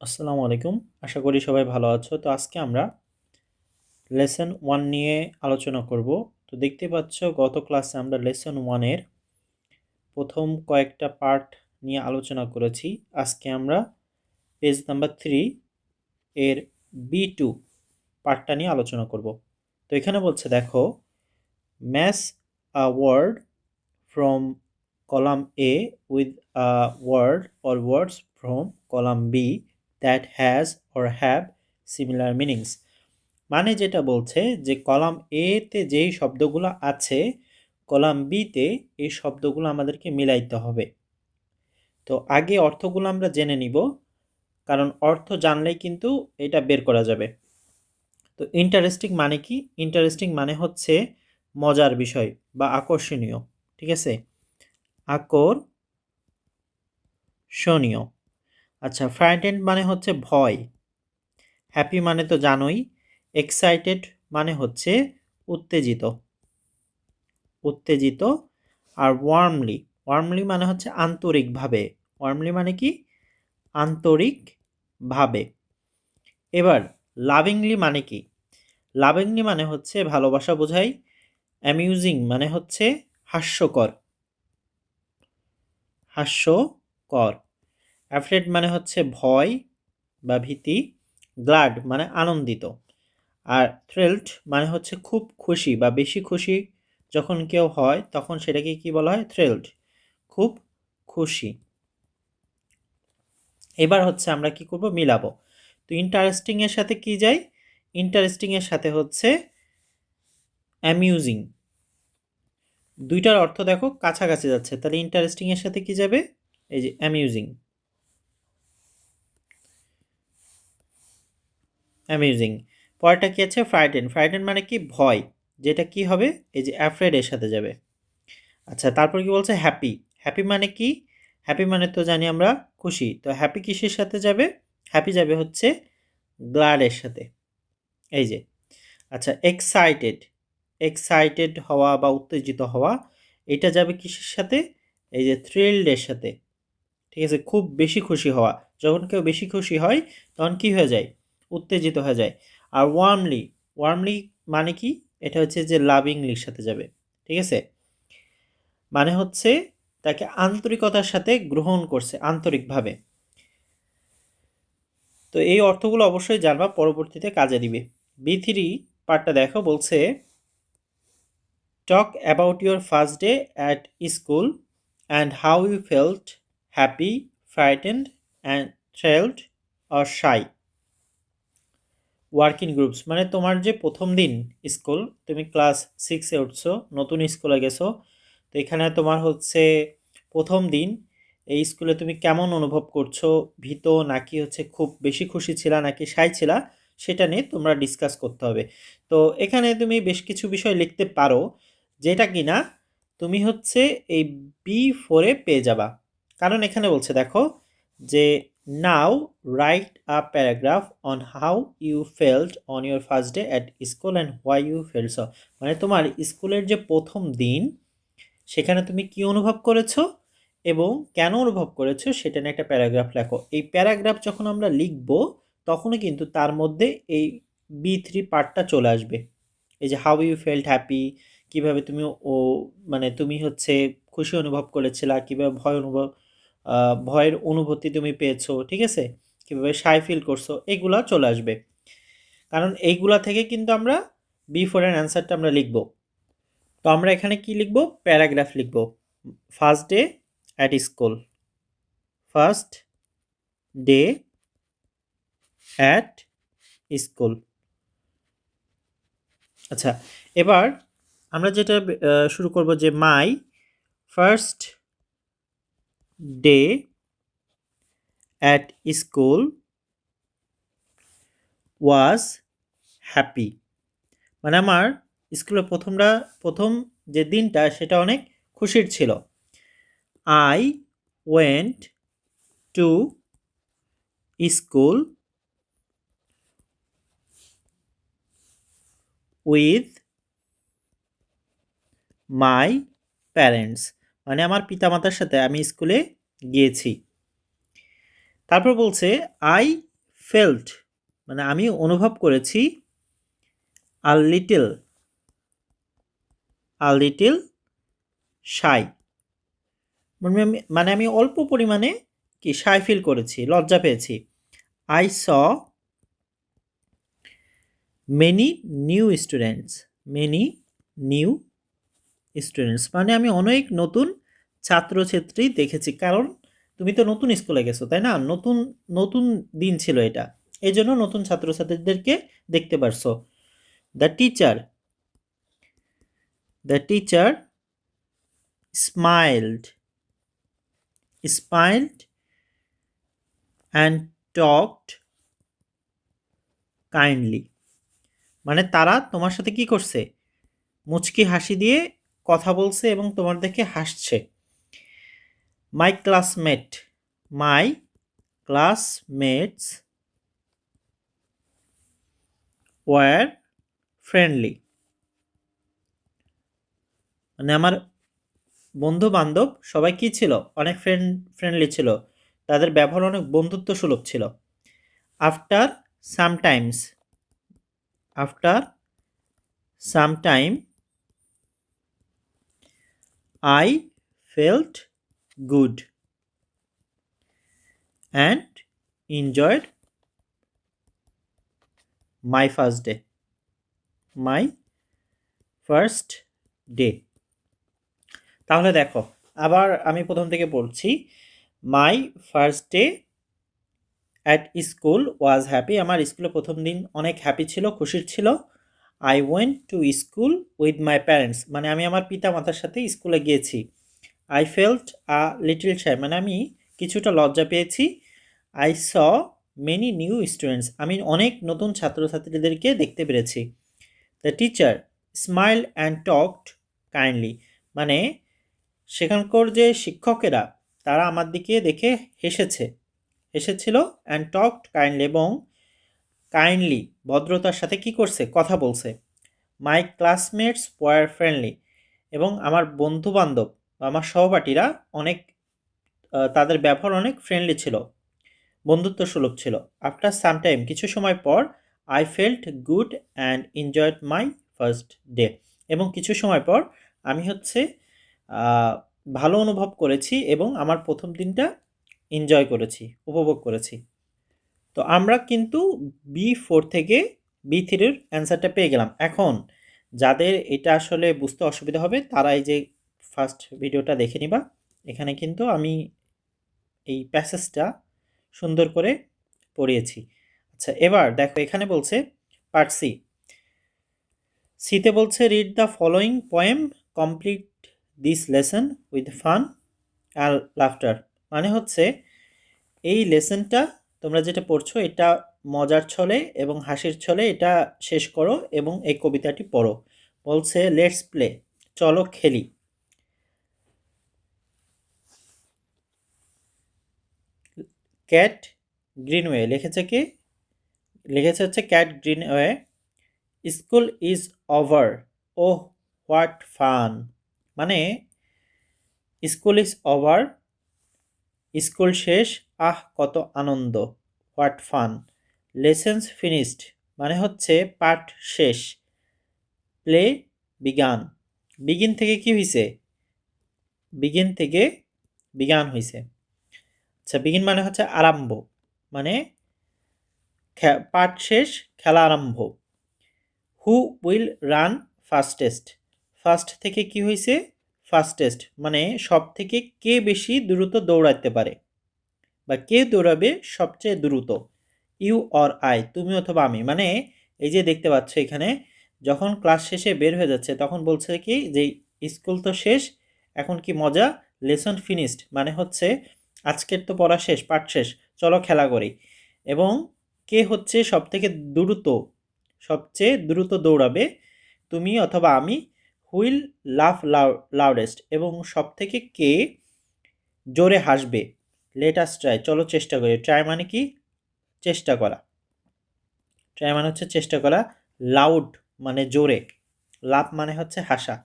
আসসালামু আলাইকুম। আশা করি সবাই ভালো আছো। তো আজকে আমরা লেসন ওয়ান নিয়ে আলোচনা করব। তো দেখতে পাচ্ছ, গত ক্লাসে আমরা লেসন ওয়ানের প্রথম কয়েকটা পার্ট নিয়ে আলোচনা করেছি। আজকে আমরা পেজ নাম্বার থ্রি এর বি টু পার্টটা নিয়ে আলোচনা করব। তো এখানে বলছে, দেখো match a word from column A with a word or words from column B that has or have similar meanings মানে যেটা বলছে যে কলাম এতে যেই শব্দগুলো আছে, কলাম বিতে এই শব্দগুলো আমাদেরকে মিলাইতে হবে। তো আগে অর্থগুলো আমরা জেনে নিব, কারণ অর্থ জানলেই কিন্তু এটা বের করা যাবে। তো ইন্টারেস্টিং মানে কি? ইন্টারেস্টিং মানে হচ্ছে মজার বিষয় বা আকর্ষণীয়, ঠিক আছে? আকর্ষণীয়। আচ্ছা ফ্রাইটেন্ড মানে হচ্ছে ভয়। হ্যাপি মানে তো জানোই এক্সাইটেড মানে হচ্ছে উত্তেজিত। উত্তেজিত আর ওয়ার্মলি ওয়ার্মলি মানে হচ্ছে আন্তরিকভাবে। ওয়ার্মলি মানে কি? আন্তরিকভাবে। এবার লাভিংলি মানে কি? লাভিংলি মানে হচ্ছে ভালোবাসা বোঝাই অ্যামিউজিং মানে হচ্ছে হাস্যকর। হাস্যকর। অ্যাফ্রেড মানে হচ্ছে ভয় বা ভীতি গ্লাড মানে আনন্দিত, আর থ্রিল্ড মানে হচ্ছে খুব খুশি বা বেশি খুশি যখন কেউ হয় তখন সেটাকে কি বলা হয়? থ্রিল্ড খুব খুশি। এবার হচ্ছে আমরা কি করব? মিলাবো। তো ইন্টারেস্টিংয়ের সাথে কি যাই ইন্টারেস্টিংয়ের সাথে হচ্ছে অ্যামিউজিং দুইটার অর্থ দেখো, কাছাকাছি যাচ্ছে। তাহলে ইন্টারেস্টিংয়ের সাথে কি যাবে? এই যে অ্যামিউজিং অ্যামিউজিং পরেরটা কি আছে? ফ্রাইডেন ফ্রাইডেন মানে কি? ভয়। যেটা কি হবে? এই যে অ্যাফ্রেড এর সাথে যাবে। আচ্ছা তারপর কি বলছে? হ্যাপি হ্যাপি মানে কি? হ্যাপি মানে তো জানি আমরা খুশি। তো হ্যাপি কিসের সাথে যাবে? হ্যাপি যাবে হচ্ছে গ্লাডের সাথে। এই যে। আচ্ছা এক্সাইটেড এক্সাইটেড হওয়া বা উত্তেজিত হওয়া, এটা যাবে কিসের সাথে? এই যে থ্রিল্ডের সাথে। ঠিক আছে? খুব বেশি খুশি হওয়া। যখন কেউ বেশি খুশি হয়, তখন কি হয়ে যায়? উত্তেজিত হয়ে যায়। আর ওয়ার্মলি ওয়ার্মলি মানে কি? এটা হচ্ছে যে লাভিংলির সাথে যাবে, ঠিক আছে? মানে হচ্ছে তাকে আন্তরিকতার সাথে গ্রহণ করছে আন্তরিকভাবে। তো এই অর্থগুলো অবশ্যই জানবা, পরবর্তীতে কাজে দিবে। বি থ্রি পার্টটা দেখো, বলছে talk about your first day at school and how you felt happy frightened and thrilled or shy working groups মানে তোমার যে প্রথম দিন স্কুল তুমি ক্লাস সিক্সে উঠছো, নতুন স্কুলে গেছো, তো এখানে তোমার হচ্ছে প্রথম দিন, এই স্কুলে তুমি কেমন অনুভব করছ? ভীত নাকি হচ্ছে খুব বেশি খুশি ছিলা নাকি সাই ছিলা? সেটা নিয়ে তোমরা ডিসকাস করতে হবে। তো এখানে তুমি বেশ কিছু বিষয় লিখতে পারো, যেটা কি না তুমি হচ্ছে এই বি ফোরে পেয়ে যাবা। কারণ এখানে বলছে, দেখো যে now write a paragraph on how you felt on your first day at school and why you feels মানে তোমার স্কুলের যে প্রথম দিন, সেখানে তুমি কি অনুভব করেছ এবং কেন অনুভব করেছ সেটা নিয়ে একটা প্যারাগ্রাফ লেখো। এই প্যারাগ্রাফ যখন আমরা লিখব, তখনই কিন্তু তার মধ্যে এই বি থ্রি পার্টটা চলে আসবে। এই যে হাউ ইউ ফেল্ট হ্যাপি কীভাবে তুমি ও মানে তুমি হচ্ছে খুশি অনুভব করেছিলা, কীভাবে ভয় অনুভব ভয়ের অনুভূতি তুমি পেয়েছ, ঠিক আছে? কীভাবে সাই ফিল করছ, এগুলা চলে আসবে। কারণ এইগুলা থেকে কিন্তু আমরা বি ফোরের অ্যান্সারটা আমরা লিখব। তো আমরা এখানে কি লিখব? প্যারাগ্রাফ লিখব। First day at school first day at school আচ্ছা এবার আমরা যেটা শুরু করব যে my first day at school was happy মানে আমার স্কুলে প্রথমটা, প্রথম যে দিনটা সেটা অনেক খুশির ছিল। I went to school with my parents মানে আমার পিতামাতার সাথে আমি স্কুলে গিয়েছি। তারপর বলছে আই ফেল্ট মানে আমি অনুভব করেছি আ লিটিল আ লিটিল সাই মানে আমি অল্প পরিমাণে কি সাই ফিল করেছি, লজ্জা পেয়েছি। I saw many new students many new students মানে আমি অনেক নতুন ছাত্রছাত্রী দেখেছি, কারণ তুমি তো নতুন স্কুলে গেছো, তাই না? নতুন নতুন দিন ছিল এটা। এই জন্য নতুন ছাত্রছাত্রীদেরকে দেখতে পারছ। The teacher the teacher smiled smiled and talked kindly মানে তারা তোমার সাথে কি করছে? মুচকি হাসি দিয়ে কথা বলছে এবং তোমার দেখে হাসছে। My classmate my classmates were friendly মানে আমার বন্ধু বান্ধব সবাই কি ছিল? অনেক ফ্রেন্ড ফ্রেন্ডলি ছিল। তাদের ব্যবহার অনেক বন্ধুত্ব সুলভ ছিল। After sometimes after some time I felt good and enjoyed my first day. My first day. তাহলে দেখো, আবার আমি প্রথম থেকে পড়ছি my first day at school was happy আমার স্কুলে প্রথম দিন অনেক হ্যাপি ছিল, খুশির ছিল। I went to school with my parents মানে আমি আমার পিতা মাতার সাথে স্কুলে গিয়েছি। I felt a little shy মানে আমি কিছুটা লজ্জা পেয়েছি। I saw many new students আমি অনেক নতুন ছাত্রছাত্রীদেরকে দেখতে পেরেছি। The teacher smile and talked kindly মানে সেখানকার যে শিক্ষকেরা, তারা আমার দিকে দেখে হেসেছে। হেসেছিল অ্যান্ড টকড কাইন্ডলি এবং কাইন্ডলি ভদ্রতার সাথে কি করছে? কথা বলছে। মাই ক্লাসমেটস ওয়ার ফ্রেন্ডলি এবং আমার বন্ধু বান্ধব আমার সহপাঠীরা অনেক তাদের ব্যবহার অনেক ফ্রেন্ডলি ছিল। বন্ধুত্ব সুলভ ছিল। আফটার সাম টাইম কিছু সময় পর I felt good and enjoyed my first day এবং কিছু সময় পর, আমি হচ্ছে ভালো অনুভব করেছি এবং আমার প্রথম দিনটা এনজয় করেছি, উপভোগ করেছি। তো আমরা কিন্তু বি ফোর থেকে বি থ্রির অ্যান্সারটা পেয়ে গেলাম। এখন যাদের এটা আসলে বুঝতে অসুবিধা হবে তারা এই যে ফার্স্ট ভিডিওটা দেখে নিবা। এখানে কিন্তু আমি এই প্যাসেজটা সুন্দর করে পড়িয়েছি। আচ্ছা এবার দেখো এখানে বলছে পার্ট সি সিতে বলছে read the following poem complete this lesson with fun all laughter মানে হচ্ছে, এই লেসনটা তোমরা যেটা পড়ছো, এটা মজার ছলে এবং হাসির ছলে এটা শেষ করো এবং এই কবিতাটি পড়ো। বলছে লেটস প্লে চলো খেলি। ক্যাট গ্রিনওয়ে লিখেছে কি? লিখেছে হচ্ছে Kate Greenaway school is over oh what fun. মানে স্কুল ইজ ওভার স্কুল শেষ, আহ, কত আনন্দ। What fun. লেসেন্স ফিনিশড মানে হচ্ছে পাঠ শেষ। Play began. বিগিন থেকে কি হয়েছে বিগিন থেকে বিগান হয়েছে আচ্ছা বিগিন মানে হচ্ছে আরম্ভ। মানে পাঠ শেষ, খেলা আরম্ভ। Who will run fastest. First থেকে কি হয়েছে ফাস্টেস্ট মানে সব থেকে কে বেশি দ্রুত দৌড়াতে পারে? বা কে দৌড়াবে সবচেয়ে দ্রুত? ইউ অর আই, তুমি অথবা আমি। মানে এই যে দেখতে পাচ্ছ এখানে, যখন ক্লাস শেষে বের হয়ে যাচ্ছে, তখন বলছে কি যে, স্কুল তো শেষ, এখন কি মজা? Lesson finished. মানে হচ্ছে, আজকের তো পড়া শেষ, পাঠ শেষ, চলো খেলা করি। এবং কে হচ্ছে সব থেকে দ্রুত, সবচেয়ে দ্রুত দৌড়াবে? তুমি অথবা আমি। হুইল লাভ লাউডেস্ট এবং সব থেকে কে জোরে হাসবে? লেটাস ট্রাই চলো চেষ্টা করি। ট্রাই মানে কি? চেষ্টা করা। ট্রাই মানে হচ্ছে চেষ্টা করা। লাউড মানে জোরে। লাভ মানে হচ্ছে হাসা।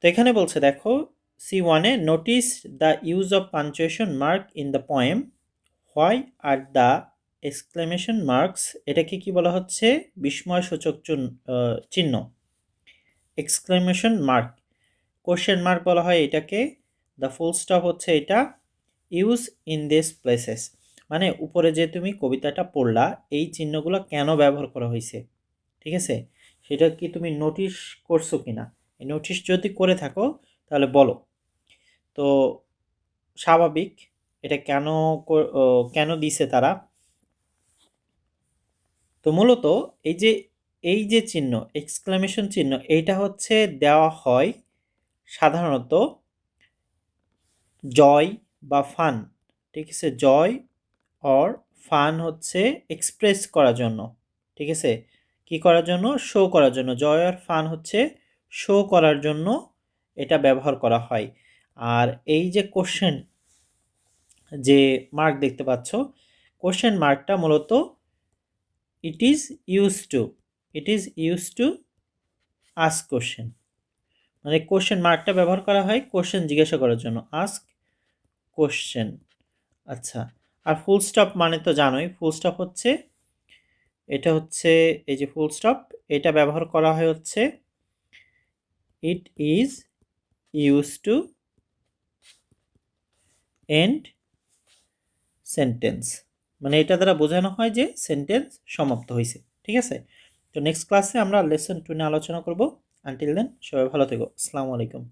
তো এখানে বলছে, দেখো সি ওয়ানে notice the use of punctuation mark in the poem why are the exclamation marks এটাকে কি বলা হচ্ছে? বিস্ময়সূচক চুন- চিহ্ন। এক্সক্লেমেশন মার্ক কোশ্চেন মার্ক বলা হয় এটাকে। দ্য ফুল স্টপ হচ্ছে এটা ইউজ ইন দিস প্লেসেস মানে উপরে যে তুমি কবিতাটা পড়লা, এই চিহ্নগুলো কেন ব্যবহার করা হয়েছে? ঠিক আছে? সেটা কি তুমি নোটিশ করছ কি না এই নোটিশ যদি করে থাকো, তাহলে বলো। তো স্বাভাবিক, এটা কেন কেন দিছে তারা? তো মূলত এই যে এই যে চিহ্ন এক্সক্লামেশন চিহ্ন, এইটা হচ্ছে দেওয়া হয় সাধারণত জয় বা ফান ঠিক আছে? জয় অর ফান হচ্ছে এক্সপ্রেস করার জন্য, ঠিক আছে? কি করার জন্য? শো করার জন্য। জয় আর ফান হচ্ছে শো করার জন্য এটা ব্যবহার করা হয়। আর এই যে কোশ্চেন যে মার্ক দেখতে পাচ্ছ কোশ্চেন মার্কটা মূলত it is use to it is use to ask question মানে কোশ্চেন মার্কটা ব্যবহার করা হয় কোশ্চেন জিজ্ঞাসা করার জন্য। আস্ক কোশ্চেন আচ্ছা আর ফুল স্টপ মানে তো জানোই ফুল স্টপ হচ্ছে, এটা হচ্ছে এই যে ফুল স্টপ এটা ব্যবহার করা হয় হচ্ছে it is use to end sentence মানে এটা দ্বারা বোঝানো হয় যে সেন্টেন্স সমাপ্ত হয়েছে ঠিক আছে? তো নেক্সট ক্লাসে আমরা লেসন টু নিয়ে আলোচনা করব। আনটিল দেন সবাই ভালো থেকো। আসসালামু আলাইকুম।